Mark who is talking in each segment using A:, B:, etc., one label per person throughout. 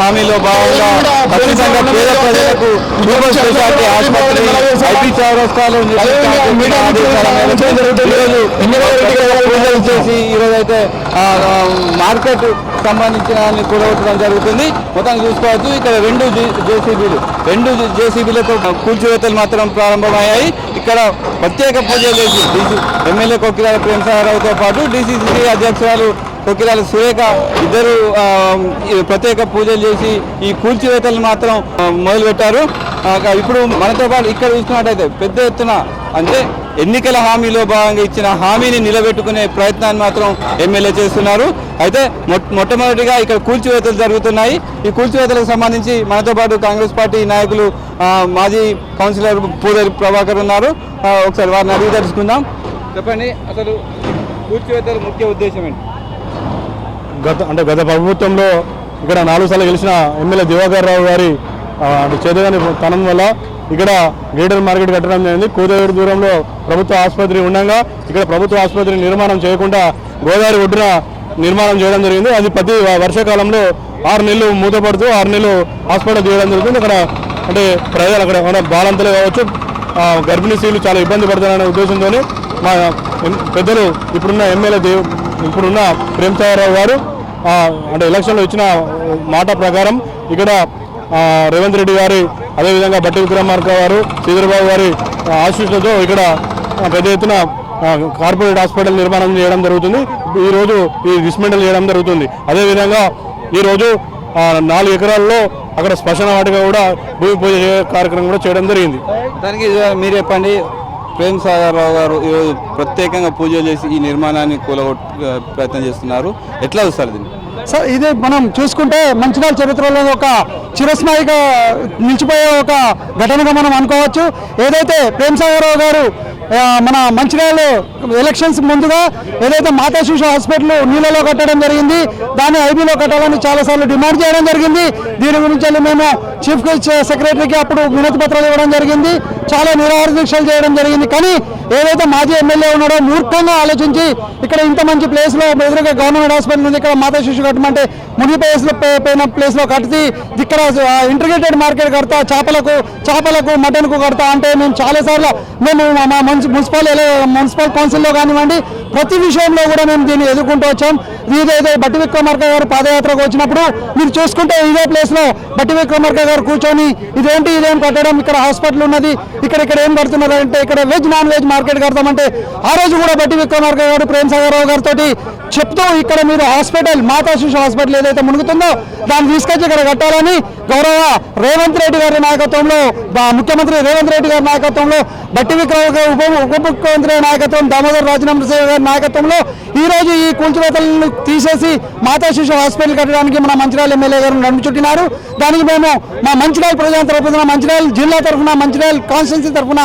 A: హామీలో భాగంగా ఖచ్చితంగా పేద ప్రజలకు సూపర్ స్పెషాలిటీ ఆసుపత్రి చౌరస్తాలో పూజలు చేసి ఈరోజు అయితే మార్కెట్ సంబంధించిన కూడగొట్టడం జరుగుతుంది. మొత్తం చూసుకోవచ్చు ఇక్కడ రెండు జేసీబీలు రెండు జేసీబీలతో కూల్చివేతలు మాత్రం ప్రారంభమయ్యాయి. ఇక్కడ ప్రత్యేక పూజలు చేసి ఎమ్మెల్యే కొక్కిరాల ప్రేమసాగరావుతో పాటు డీసీసీ అధ్యక్షురాలు కొకిరాల సురేఖ ఇద్దరు ఈ ప్రత్యేక పూజలు చేసి ఈ కూల్చివేతలు మాత్రం మొదలుపెట్టారు. ఇప్పుడు మనతో పాటు ఇక్కడ చూసుకున్నట్టయితే పెద్ద ఎత్తున అంటే ఎన్నికల హామీలో భాగంగా ఇచ్చిన హామీని నిలబెట్టుకునే ప్రయత్నాన్ని మాత్రం ఎమ్మెల్యే చేస్తున్నారు. అయితే మొట్టమొదటిగా ఇక్కడ కూల్చివేతలు జరుగుతున్నాయి. ఈ కూల్చివేతలకు సంబంధించి మనతో పాటు కాంగ్రెస్ పార్టీ నాయకులు మాజీ కౌన్సిలర్ పూదరి ప్రభాకర్ ఉన్నారు. ఒకసారి వారిని అడిగి తెలుసుకుందాం. చెప్పండి అసలు కూల్చివేతల ముఖ్య ఉద్దేశం ఏంటి?
B: గత అంటే గత ప్రభుత్వంలో ఇక్కడ నాలుగు సార్లు గెలిచిన ఎమ్మెల్యే దివాకర్ రావు గారి అంటే చేతగాని తనం వల్ల ఇక్కడ గ్రేటర్ మార్కెట్ కట్టడం జరిగింది. కోదేరు దూరంలో ప్రభుత్వ ఆసుపత్రి ఉండగా ఇక్కడ ప్రభుత్వ ఆసుపత్రి నిర్మాణం చేయకుండా గోదావరి ఒడ్డున నిర్మాణం చేయడం జరిగింది. అది ప్రతి వర్షాకాలంలో ఆరు నెలలు మూతపడుతూ ఆరు నెలలు హాస్పిటల్ చేయడం జరుగుతుంది. అక్కడ అంటే ప్రజలు అక్కడ బాలంతలు కావచ్చు గర్భిణీ స్త్రీలు చాలా ఇబ్బంది పడతారనే ఉద్దేశంతో మా పెద్దలు ఇప్పుడున్న ఎమ్మెల్యే దేవ్ ఇప్పుడున్న ప్రేమసాగరరావు గారు అంటే ఎలక్షన్లో ఇచ్చిన మాట ప్రకారం ఇక్కడ రేవంత్ రెడ్డి గారి అదేవిధంగా బట్టి విక్రమార్క గారు శ్రీధరబాబు గారి ఆశీస్సులతో ఇక్కడ పెద్ద ఎత్తున కార్పొరేట్ హాస్పిటల్ నిర్మాణం చేయడం జరుగుతుంది. ఈరోజు ఈ డిస్మెంటల్ చేయడం జరుగుతుంది. అదేవిధంగా ఈరోజు నాలుగు ఎకరాల్లో అక్కడ శ్మశాన వాటిగా కూడా భూమి పూజ కార్యక్రమం కూడా చేయడం జరిగింది.
A: దానికి మీరు చెప్పండి? ప్రేమ్ సాగర్ రావు గారు ఈరోజు ప్రత్యేకంగా పూజలు చేసి ఈ నిర్మాణాన్ని కూలగొట్ ప్రయత్నం చేస్తున్నారు. ఎట్లా చూస్తారు దీన్ని?
C: సార్ ఇది మనం చూసుకుంటే మంచిర్యాల చరిత్రలో ఒక చిరస్మాయిగా నిలిచిపోయే ఒక ఘటనగా మనం అనుకోవచ్చు. ఏదైతే ప్రేమ్ సాగర్ గారు మన మంచిర్యాల ఎలక్షన్స్ ముందుగా ఏదైతే మాతా శిశు హాస్పిటల్ నీళ్ళలో కట్టడం జరిగింది దాన్ని ఐబీలో కట్టాలని చాలాసార్లు డిమాండ్ చేయడం జరిగింది. దీని గురించి మేము చీఫ్ సెక్రటరీకి అప్పుడు వినతి పత్రాలు ఇవ్వడం జరిగింది. చాలా నిరాహార దీక్షలు చేయడం జరిగింది. కానీ ఏదైతే మాజీ ఎమ్మెల్యే ఉన్నాడో మూర్ఖంగా ఆలోచించి ఇక్కడ ఇంత మంచి ప్లేస్లో ఎదురుగా గవర్నమెంట్ హాస్పిటల్ ఉంది. ఇక్కడ మాతా శిశు కట్టమంటే మునిగి ప్లేస్లో పోయిన ప్లేస్లో కట్టి ఇక్కడ ఇంటిగ్రేటెడ్ మార్కెట్ కడతా చేపలకు చేపలకు మటన్కు కడతా అంటే మేము చాలాసార్లు మేము మా- మున్సిపల్ మున్సిపల్ కౌన్సిల్లో కానివ్వండి ప్రతి విషయంలో కూడా మేము దీన్ని ఎదుర్కొంటూ వచ్చాం. ఇదేదో బట్టి విక్రమార్క గారు పాదయాత్రకు వచ్చినప్పుడు మీరు చూసుకుంటే ఇదే ప్లేస్లో బట్టి విక్రమార్క గారు కూర్చొని ఇదేంటి ఇదేం కట్టడం ఇక్కడ హాస్పిటల్ ఉన్నది ఇక్కడ ఇక్కడ ఏం కడుతున్నారు అంటే ఇక్కడ వెజ్ నాన్ వెజ్ మార్కెట్ కడతామంటే ఆ రోజు కూడా బట్టి విక్రమార్క గారు ప్రేమ్ సాగర్ గారితో చెప్తూ ఇక్కడ మీరు హాస్పిటల్ మాతా శిశు హాస్పిటల్ ఏదైతే మునుగుతుందో దాన్ని తీసుకొచ్చి ఇక్కడ కట్టాలని గౌరవ రేవంత్ రెడ్డి గారి నాయకత్వంలో ముఖ్యమంత్రి రేవంత్ రెడ్డి గారి నాయకత్వంలో బట్టి విక్రమ ఉప ఉప ముఖ్యమంత్రి నాయకత్వం దామోదర్ రాజనరసింహ గారి నాయకత్వంలో ఈరోజు ఈ కూల్చివేతలను తీసేసి మాతా శిశు హాస్పిటల్ కట్టడానికి మన మంచిర్యాల ఎమ్మెల్యే గారు నడుము చుట్టినారు. దానికి మేము మా మంచిర్యాల ప్రజల తరఫున మంచిర్యాల జిల్లా తరఫున మంచిర్యాల కాన్స్టిట్యున్సీ తరఫున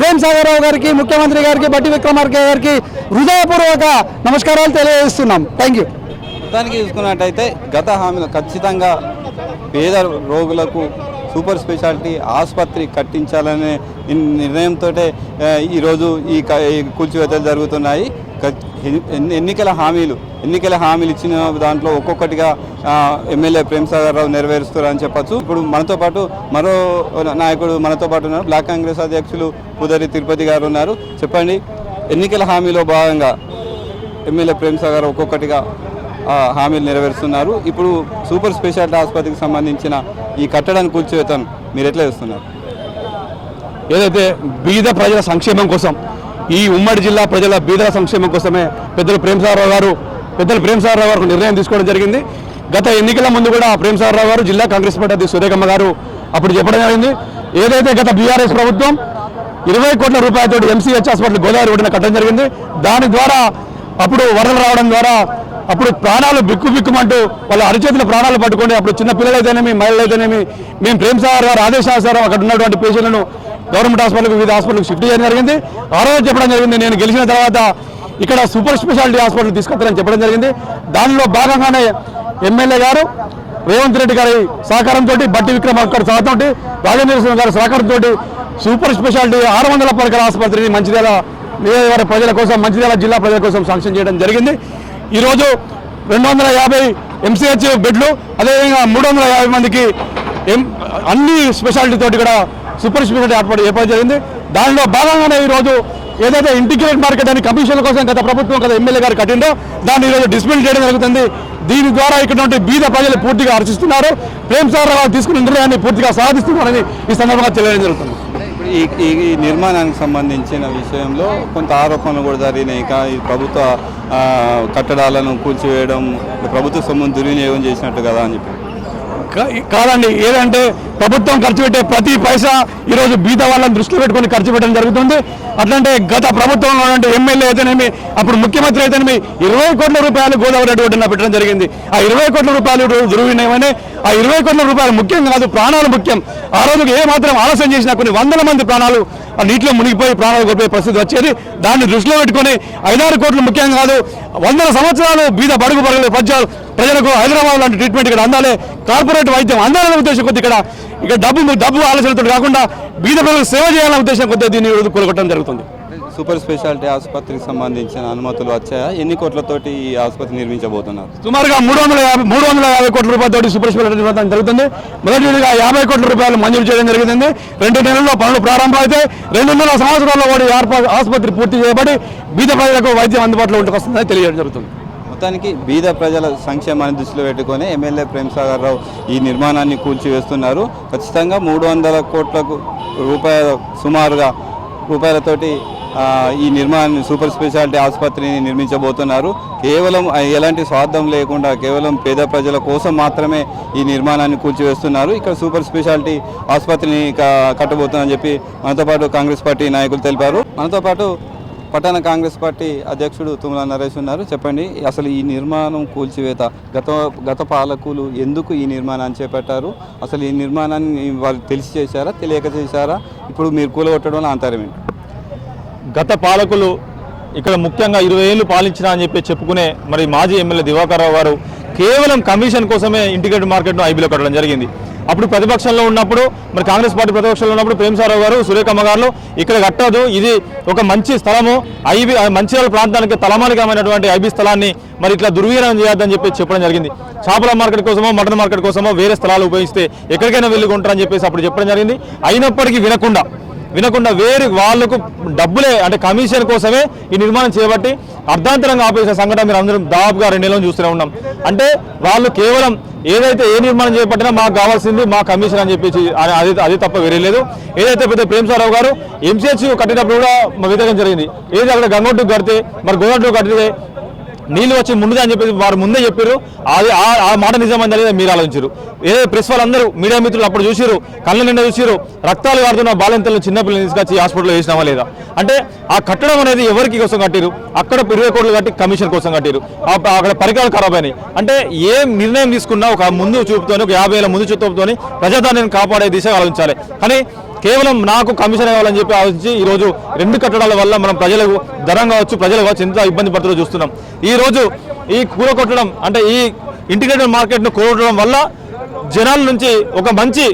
C: ప్రేమ్ సాగర్రావు గారికి ముఖ్యమంత్రి గారికి బట్టి విక్రమార్కే గారికి హృదయపూర్వక నమస్కారాలు తెలియజేస్తున్నాం. థ్యాంక్ యూ
A: మొత్తానికి చూసుకున్నట్టయితే గత హామీలు ఖచ్చితంగా పేద రోగులకు సూపర్ స్పెషాలిటీ ఆసుపత్రి కట్టించాలనే నిర్ణయంతో ఈరోజు ఈ క- ఈ కూల్చివేతలు జరుగుతున్నాయి. ఎన్ని- ఎన్నికల హామీలు ఎన్నికల హామీలు ఇచ్చిన దాంట్లో ఒక్కొక్కటిగా ఎమ్మెల్యే ప్రేమసాగర్ రావు నెరవేరుస్తారని చెప్పొచ్చు. ఇప్పుడు మనతో పాటు మరో నాయకుడు మనతో పాటు ఉన్నారు. బ్లాక్ కాంగ్రెస్ అధ్యక్షులు పుదరి తిరుపతి గారు ఉన్నారు. చెప్పండి ఎన్నికల హామీలో భాగంగా ఎమ్మెల్యే ప్రేమసాగర్ ఒక్కొక్కటిగా హామీలు నెరవేరుస్తున్నారు. ఇప్పుడు సూపర్ స్పెషాలిటీ ఆసుపత్రికి సంబంధించిన ఈ కట్టడాన్ని కూల్చివేతను మీరు ఎట్లా చేస్తున్నారు?
B: ఏదైతే బీద ప్రజల సంక్షేమం కోసం ఈ ఉమ్మడి జిల్లా ప్రజల బీదల సంక్షేమం కోసమే పెద్దలు ప్రేమసాగరరావు గారు పెద్దలు ప్రేమసాగరరావు గారు నిర్ణయం తీసుకోవడం జరిగింది. గత ఎన్నికల ముందు కూడా ప్రేమసాగరరావు గారు జిల్లా కాంగ్రెస్ పార్టీ అధ్యక్షుడు సురేఖమ్మ గారు అప్పుడు చెప్పడం జరిగింది. ఏదైతే గత బీఆర్ఎస్ ప్రభుత్వం ఇరవై కోట్ల రూపాయలతో ఎంసీహెచ్ హాస్పిటల్ గోదావరి ఒడిన కట్టడం జరిగింది. దాని ద్వారా అప్పుడు వరదలు రావడం ద్వారా అప్పుడు ప్రాణాలు బిక్కు బిక్కుమంటూ వాళ్ళ అరిచేతుల ప్రాణాలు పట్టుకొని అప్పుడు చిన్న పిల్లలైతేనేమి మహిళలైతేనేమి మేము ప్రేమ్ సార్ గారు ఆదేశానుసారం అక్కడ ఉన్నటువంటి పేషెంట్లను గవర్నమెంట్ హాస్పిటల్కి వివిధ హాస్పిటల్కి షిఫ్ట్ చేయడం జరిగింది. ఆ రోజు చెప్పడం జరిగింది నేను గెలిచిన తర్వాత ఇక్కడ సూపర్ స్పెషాలిటీ హాస్పిటల్ తీసుకొస్తారని చెప్పడం జరిగింది. దానిలో భాగంగానే ఎమ్మెల్యే గారు రేవంత్ రెడ్డి గారి సహకారంతో బట్టి విక్రమార్క గారి సహకారంతో రాజేంద్ర గారి సహకారంతో సూపర్ స్పెషాలిటీ ఆరు వందల పడకల ఆసుపత్రిని మంచిర్యాల నియోజకవర్గ ప్రజల కోసం మంచిర్యాల జిల్లా ప్రజల కోసం శాంక్షన్ చేయడం జరిగింది. ఈరోజు రెండు వందల యాభై ఎంసీహెచ్ బెడ్లు అదేవిధంగా మూడు వందల యాభై మందికి ఎం అన్ని స్పెషాలిటీ తోటి కూడా సూపర్ స్పెషాలిటీ ఏర్పాటు ఏర్పాటు జరిగింది. దానిలో భాగంగానే ఈరోజు ఏదైతే ఇంటిగ్రేట్ మార్కెట్ అని కమిషన్ల కోసం గత ప్రభుత్వం గత ఎమ్మెల్యే గారు కట్టిందో దాన్ని ఈరోజు డిస్మిల్ చేయడం జరుగుతుంది. దీని ద్వారా ఇక్కడ బీద ప్రజలు పూర్తిగా హర్షిస్తున్నారు ప్రేమ్ సార్ తీసుకున్న నిర్ణయాన్ని పూర్తిగా సాధిస్తున్నారని ఈ సందర్భంగా తెలియడం జరుగుతుంది.
A: ఈ ఈ నిర్మాణానికి సంబంధించిన విషయంలో కొంత ఆరోపణలు కూడా జరిగినాయి. ఇక ఈ ప్రభుత్వ కట్టడాలను కూల్చివేయడం ప్రభుత్వ సొమ్మును దుర్వినియోగం చేసినట్టు కదా అని చెప్పి.
B: కాదండి ఏదంటే ప్రభుత్వం ఖర్చు పెట్టే ప్రతి పైసా ఈరోజు బీద వాళ్ళని దృష్టిలో పెట్టుకొని ఖర్చు పెట్టడం జరుగుతుంది. అట్లంటే గత ప్రభుత్వంలో ఎమ్మెల్యే అయితేనేమి అప్పుడు ముఖ్యమంత్రి అయితేనేమి ఇరవై కోట్ల రూపాయలు గోదావరి రెడ్డి ఒడ్డున పెట్టడం జరిగింది. ఆ ఇరవై కోట్ల రూపాయలు ఈరోజు ఆ ఇరవై కోట్ల రూపాయలు ముఖ్యం కాదు ప్రాణాలు ముఖ్యం. ఆ రోజుకి ఏ మాత్రం ఆలస్యం చేసినా కొన్ని వందల మంది ప్రాణాలు నీటిలో మునిగిపోయి ప్రాణాలు కోల్పోయే పరిస్థితి వచ్చేది. దాన్ని దృష్టిలో పెట్టుకొని ఐదారు కోట్లు ముఖ్యం కాదు వందల సంవత్సరాలు బీద బడుగు బడుగు పద్యాలు ప్రజలకు హైదరాబాద్ లాంటి ట్రీట్మెంట్ ఇక్కడ అందాలి. కార్పొరేట్ వైద్యం అందాలనే ఉద్దేశం కొద్ది ఇక్కడ. ఇక్కడ డబ్బు డబ్బు ఆలోచనతో కాకుండా బీద ప్రజలకు సేవ చేయాలనే ఉద్దేశం కొద్దిగా దీన్ని కొలగొట్టడం కూలగొట్టడం జరుగుతుంది.
A: సూపర్ స్పెషాలిటీ ఆసుపత్రికి సంబంధించిన అనుమతులు వచ్చాయా? ఎన్ని కోట్లతోటి ఈ ఆసుపత్రి నిర్మించబోతున్నారు?
B: సుమారుగా మూడు వందల యాభై మూడు వందల యాభై కోట్ల రూపాయలతోటి సూపర్ స్పెషాలిటీ నిర్మాణం జరుగుతుంది. మొదటి విడతగా యాభై కోట్ల రూపాయలు మంజూరు చేయడం జరిగింది. రెండు నెలల్లో పనులు ప్రారంభం అయితే రెండున్నర సంవత్సరాల్లో కూడా ఆసుపత్రి పూర్తి చేయబడి బీద ప్రజలకు వైద్యం అందుబాటులో ఉంటూ వస్తుందని తెలియజేయడం జరుగుతుంది.
A: మొత్తానికి బీద ప్రజల సంక్షేమాన్ని దృష్టిలో పెట్టుకొని ఎమ్మెల్యే ప్రేమ్సాగర్ రావు ఈ నిర్మాణాన్ని కూల్చివేస్తున్నారు. ఖచ్చితంగా మూడు వందల కోట్లకు రూపాయల సుమారుగా రూపాయలతోటి ఈ నిర్మాణాన్ని సూపర్ స్పెషాలిటీ ఆసుపత్రిని నిర్మించబోతున్నారు. కేవలం ఎలాంటి స్వార్థం లేకుండా కేవలం పేద ప్రజల కోసం మాత్రమే ఈ నిర్మాణాన్ని కూల్చివేస్తున్నారు. ఇక్కడ సూపర్ స్పెషాలిటీ ఆసుపత్రిని కట్టబోతున్నారని చెప్పి మనతో పాటు కాంగ్రెస్ పార్టీ నాయకులు తెలిపారు. మనతో పాటు పట్టణ కాంగ్రెస్ పార్టీ అధ్యక్షుడు తుమ్మల నరేష్ ఉన్నారు. చెప్పండి అసలు ఈ నిర్మాణం కూల్చివేత గత గత పాలకులు ఎందుకు ఈ నిర్మాణాన్ని చేపట్టారు? అసలు ఈ నిర్మాణాన్ని వాళ్ళు తెలిసి చేశారా తెలియక చేశారా? ఇప్పుడు మీరు కూలగొట్టడం అంతరం ఏంటి?
D: గత పాలకులు ఇక్కడ ముఖ్యంగా ఇరవై ఏళ్ళు పాలించిన అని చెప్పి చెప్పుకునే మరి మాజీ ఎమ్మెల్యే దివాకర్ గారు కేవలం కమిషన్ కోసమే ఇంటిగ్రేటెడ్ మార్కెట్ను ఐబీలో కట్టడం జరిగింది. అప్పుడు ప్రతిపక్షంలో ఉన్నప్పుడు మరి కాంగ్రెస్ పార్టీ ప్రతిపక్షంలో ఉన్నప్పుడు ప్రేమసారావు గారు సురేఖమ్మ గారు ఇక్కడ కట్టదు. ఇది ఒక మంచి స్థలము. ఐబీ మంచిర్యాల ప్రాంతానికి తలమానికమైనటువంటి ఐబీ స్థలాన్ని మరి ఇట్లా దుర్వినియోగం చేయొద్దని చెప్పి చెప్పడం జరిగింది. చేపల మార్కెట్ కోసమో మటన్ మార్కెట్ కోసమో వేరే స్థలాలు ఉపయోగిస్తే ఎక్కడికైనా వెళ్ళి కొంటారని చెప్పేసి అప్పుడు చెప్పడం జరిగింది. అయినప్పటికీ వినకుండా వినకుండా వేరు వాళ్ళకు డబ్బులే అంటే కమిషన్ కోసమే ఈ నిర్మాణం చేయబట్టి అర్ధాంతరంగా ఆపేసిన సంఘటన మీరు అందరం దాదాపుగా రెండు నెలలు చూస్తూనే ఉన్నాం. అంటే వాళ్ళు కేవలం ఏదైతే ఏ నిర్మాణం చేపట్టినా మాకు కావాల్సింది మా కమిషన్ అని చెప్పేసి అది- అది తప్ప వేరేలేదు ఏదైతే పెద్ద ప్రేమసారావు గారు ఎంసీహెచ్ కట్టినప్పుడు కూడా మా వ్యతిరేకం జరిగింది. ఏది అక్కడ గంగొట్టు కడితే మరి గోగొట్టు కట్టితే నీళ్ళు వచ్చి ముందుగా అని చెప్పేసి వారు ముందే చెప్పారు. అది ఆ- ఆ మాట నిజమైందా లేదా మీరు ఆలోచించారు. ఏ ప్రెస్ వాళ్ళందరూ మీడియా మిత్రులు అప్పుడు చూసిరు కళ్ళ నిండా చూసిరు రక్తాలు కారుతున్న బాలింతలను చిన్నపిల్లలు తీసుకొచ్చి హాస్పిటల్లో వేసినామా లేదా? అంటే ఆ కట్టడం అనేది ఎవరికి కోసం కట్టిరు అక్కడ ఇరవై కోట్లు కట్టి కమిషన్ కోసం కట్టిరు అక్కడ పరికరాలు ఖరాబ్ అయినాయి. అంటే ఏ నిర్ణయం తీసుకున్నా ఒక ముందు చూపుతోని ఒక యాభై ఏళ్ళ ముందు చూపుతోని ప్రజాధాన్యాన్ని కాపాడే దిశగా ఆలోచించాలి. కానీ కేవలం నాకు కమిషన్ ఇవ్వాలని చెప్పి ఆలోచించి ఈ రోజు రెండు కట్టడాల వల్ల మనం ప్రజలకు ధరం కావచ్చు ప్రజలు కావచ్చు ఎంత ఇబ్బంది పడుతుందో చూస్తున్నాం. ఈ రోజు ఈ కూర కొట్టడం అంటే ఈ ఇంటిగ్రేటెడ్ మార్కెట్ను కూరగొట్టడం వల్ల జనాల నుంచి ఒక మంచి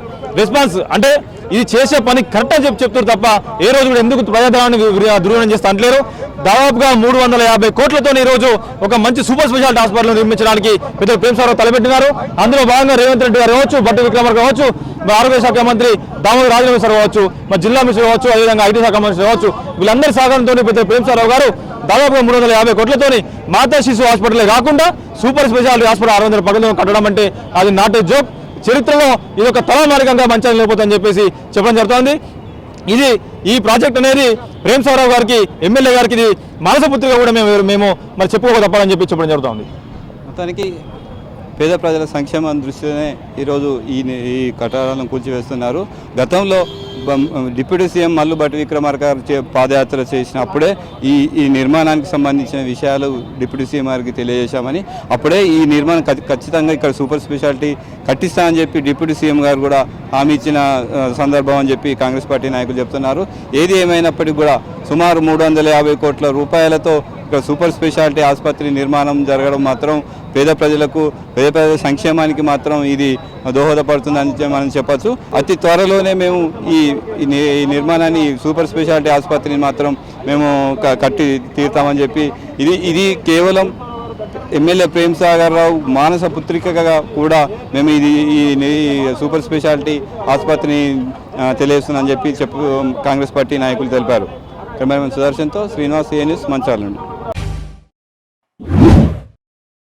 D: రెస్పాన్స్ అంటే ఇది చేసే పని కరెక్ట్ అని చెప్పి చెప్తారు తప్ప ఏ రోజు కూడా ఎందుకు ప్రజాధనాన్ని దుర్వినియోగం చేస్తా అంటలేరు. దాదాపుగా మూడు వందల యాభై కోట్లతో ఈ రోజు ఒక మంచి సూపర్ స్పెషాలిటీ హాస్పిటల్ నిర్మించడానికి పెద్ద ప్రేమసారావు తలపెట్టినారు. అందులో భాగంగా రేవంత్ రెడ్డి గారు కావచ్చు బట్టి విక్రమార్ కావచ్చు ఆరోగ్య శాఖ మంత్రి దామోదర్ రాజేంద్ర సార్ కావచ్చు మా జిల్లా మినిస్టర్ కావచ్చు అదేవిధంగా ఐటీ శాఖ మంత్రి కావచ్చు వీళ్ళందరి సహకారంతో పెద్ద ప్రేమసారావు గారు దాదాపుగా మూడు వందల యాభై కోట్లతోని మాతా శిశు హాస్పిటలే కాకుండా సూపర్ స్పెషాలిటీ హాస్పిటల్ ఆరు వందల పక్కన కట్టడం అంటే అది నాట్ ఏ జోక్ చరిత్రలో ఇది ఒక తలమారికంగా మంచాన్ని లేకపోతుందని చెప్పేసి చెప్పడం జరుగుతోంది. ఇది ఈ ప్రాజెక్ట్ అనేది ప్రేమ్ సారావు గారికి ఎమ్మెల్యే గారికి ఇది మానసపుత్రిగా కూడా మేము మేము మరి చెప్పుకోక తప్పాలని చెప్పి చెప్పడం జరుగుతుంది.
A: మొత్తానికి పేద ప్రజల సంక్షేమం దృష్టిలోనే ఈరోజు ఈ ఈ కట్టడాలను కూల్చివేస్తున్నారు. గతంలో డిప్యూటీ సీఎం మల్లు భట్టి విక్రమార్క గారు చే- పాదయాత్ర చేసినప్పుడే ఈ ఈ నిర్మాణానికి సంబంధించిన విషయాలు డిప్యూటీ సీఎం గారికి తెలియజేశామని అప్పుడే ఈ నిర్మాణం ఖచ్చితంగా ఇక్కడ సూపర్ స్పెషాలిటీ కట్టిస్తా అని చెప్పి డిప్యూటీ సీఎం గారు కూడా హామీ ఇచ్చిన సందర్భం అని చెప్పి కాంగ్రెస్ పార్టీ నాయకులు చెప్తున్నారు. ఏది ఏమైనప్పటికీ కూడా సుమారు మూడు వందల యాభై కోట్ల రూపాయలతో ఇక్కడ సూపర్ స్పెషాలిటీ ఆసుపత్రి నిర్మాణం జరగడం మాత్రం పేద ప్రజలకు పేద ప్రజల సంక్షేమానికి మాత్రం ఇది దోహదపడుతుందని మనం చెప్పొచ్చు. అతి త్వరలోనే మేము ఈ ఈ నిర్మాణాన్ని సూపర్ స్పెషాలిటీ ఆసుపత్రిని మాత్రం మేము కట్టి తీరుతామని చెప్పి ఇది ఇది కేవలం ఎమ్మెల్యే ప్రేమ్ సాగర్ రావు మానస పుత్రికగా కూడా మేము ఇది ఈ సూపర్ స్పెషాలిటీ ఆసుపత్రిని తెలియజేస్తుందని చెప్పి చెప్పు కాంగ్రెస్ పార్టీ నాయకులు తెలిపారు. కెమెరామెన్ సుదర్శన్తో శ్రీనివాస్ ఏ న్యూస్ మంచాల నుండి.